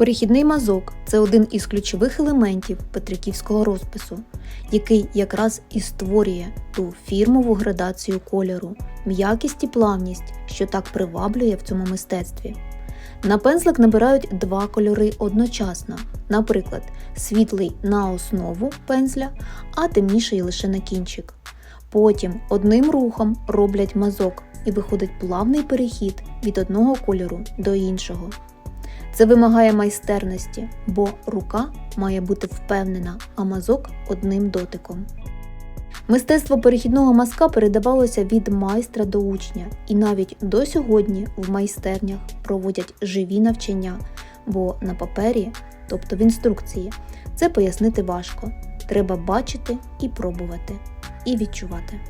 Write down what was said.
Перехідний мазок це один із ключових елементів петриківського розпису, який якраз і створює ту фірмову градацію кольору, м'якість і плавність, що так приваблює в цьому мистецтві. На пензлик набирають два кольори одночасно, наприклад, світлий на основу пензля, а темніший лише на кінчик. Потім одним рухом роблять мазок і виходить плавний перехід від одного кольору до іншого. Це вимагає майстерності, бо рука має бути впевнена, а мазок одним дотиком. Мистецтво перехідного мазка передавалося від майстра до учня, і навіть до сьогодні в майстернях проводять живі навчання, бо на папері, тобто в інструкції, це пояснити важко. Треба бачити і пробувати, і відчувати.